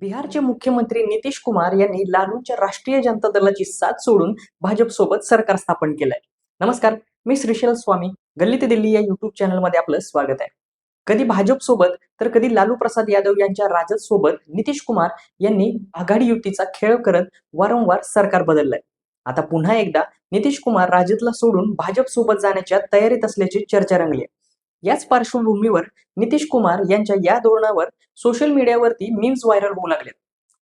बिहारचे मुख्यमंत्री नितीश कुमार यांनी लालूंच्या राष्ट्रीय जनता दलाची साथ सोडून भाजपसोबत सरकार स्थापन केलंय. नमस्कार मी श्रीशैल स्वामी. गल्ली ते दिल्ली या युट्यूब चॅनलमध्ये आपलं स्वागत आहे. कधी भाजप सोबत तर कधी लालू प्रसाद यादव यांच्या राजद सोबत नितीश कुमार यांनी आघाडी युतीचा खेळ करत वारंवार सरकार बदललंय. आता पुन्हा एकदा नितीश कुमार राजदला सोडून भाजप सोबत जाण्याच्या तयारीत असल्याची चर्चा रंगली आहे. याच पार्श्वभूमीवर नितीश कुमार यांच्या या धोरणावर सोशल मीडियावरती मीम्स व्हायरल होऊ लागले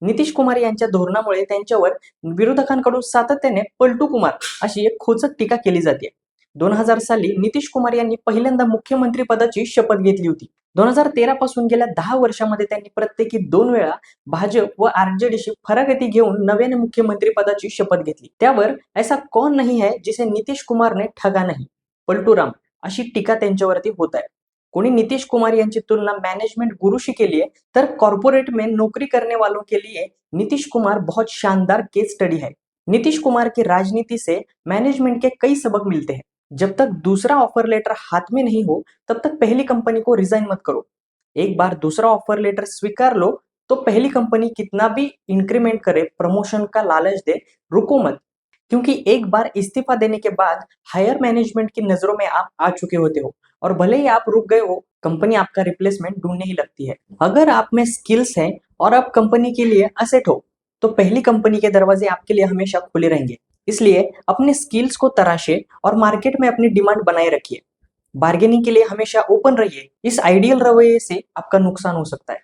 नितीश कुमार यांच्या धोरणामुळे त्यांच्यावर विरोधकांकडून सातत्याने पलटू कुमार अशी एक खोचक टीका केली जाते. दोन हजार साली नितीश कुमार यांनी पहिल्यांदा मुख्यमंत्री पदाची शपथ घेतली होती. दोन हजार तेरा पासून गेल्या दहा वर्षामध्ये त्यांनी प्रत्येकी दोन वेळा भाजप व आरजेडीशी फरागती घेऊन नव्याने मुख्यमंत्री पदाची शपथ घेतली. त्यावर ऐसा कौन नहीं है जिसे नितीश कुमारने ठगा नाही. पलटूराम अशी टीका त्यांच्यावरती होत आहे. कोणी नितीश कुमार यांची तुलना मैनेजमेंट गुरुशी केली है तर कॉर्पोरेट में नौकरी करने वालों के लिए नीतीश कुमार बहुत शानदार केस स्टडी है नीतीश कुमार की राजनीति से मैनेजमेंट के कई सबक मिलते हैं. जब तक दूसरा ऑफ़र लेटर हाथ में नहीं हो, तब तक पहली कंपनी को रिजाइन मत करो। एक बार दूसरा ऑफ़र लेटर स्वीकार लो तो पहली कंपनी कितना भी इंक्रीमेंट करे प्रमोशन का लालच दे, रुको मत। क्योंकि एक बार इस्तीफा देने के बाद हायर मैनेजमेंट की नज़रों में आप आ चुके होते हो। और भले ही आप रुक गए हो, कंपनी आपका रिप्लेसमेंट ढूँढने ही लगती है। अगर आप में स्किल्स हैं और आप कंपनी के लिए असेट हो तो पहली कंपनी के दरवाजे आपके लिए हमेशा खुले रहेंगे। इसलिए अपने स्किल्स को तराशे और मार्केट में अपनी डिमांड बनाए रखिए। बार्गेनिंग के लिए हमेशा ओपन रहिए। इस आइडियल रवैये से आपका नुकसान हो सकता है।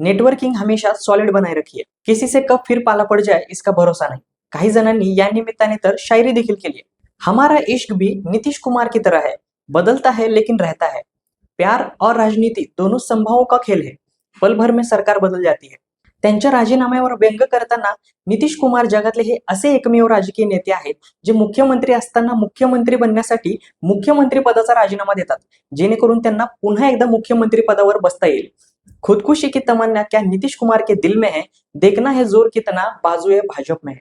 नेटवर्किंग हमेशा सॉलिड बनाए रखिए। किसी से कब फिर पाला पड़ जाए, इसका भरोसा नहीं। काही जणांनी या निमित्ताने तर शायरी देखील केली हमारा इश्क भी नीतीश कुमार की तरह है. बदलता है लेकिन रहता है. प्यार और राजनीति दोनों संभावों का खेल है. पल भर में सरकार बदल जाती है. त्यांच्या राजीनाम्यावर व्यंग करताना नितीश कुमार जगातले हे असे एकमेव राजकीय नेते आहेत जे मुख्यमंत्री असताना मुख्यमंत्री बनण्यासाठी मुख्यमंत्री पदाचा राजीनामा देतात जेणेकरून त्यांना पुन्हा एकदा मुख्यमंत्री पदावर बसता येईल. खुदकुशी की तमन्ना क्या नितीश कुमार के दिल में है देखना है जोर कितना बाजू है भाजप में है.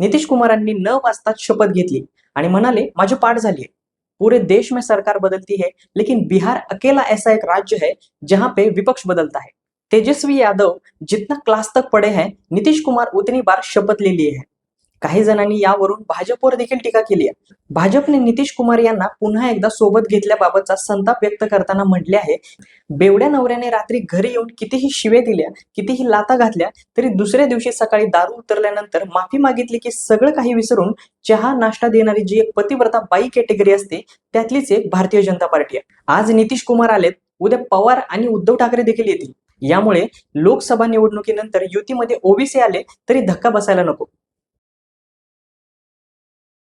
नितीश कुमारांनी न वाचताच शपथ घेतली आणि म्हणाले माझी पाठ झाली. है पूरे देश में सरकार बदलती है लेकिन बिहार अकेला ऐसा एक राज्य है जहां पे विपक्ष बदलता है. तेजस्वी यादव जितना क्लास तक पड़े हैं नीतीश कुमार उतनी बार शपथ ले लिए हैं. काही जणांनी यावरून भाजपवर देखील टीका केली आहे. भाजपने नितीश कुमार यांना पुन्हा एकदा सोबत घेतल्याबाबतचा संताप व्यक्त करताना म्हटले आहे. बेवड्या नवऱ्याने रात्री घरी येऊन कितीही शिवे दिल्या कितीही लाता घातल्या तरी दुसऱ्या दिवशी सकाळी दारू उतरल्यानंतर माफी मागितली की सगळं काही विसरून चहा नाश्ता देणारी जी एक पतिव्रता बाई कॅटेगरी असते त्यातलीच एक भारतीय जनता पार्टी आहे. आज नितीश कुमार आलेत उद्या पवार आणि उद्धव ठाकरे देखील येतील. यामुळे लोकसभा निवडणुकीनंतर युतीमध्ये ओबीसी आले तरी धक्का बसायला नको.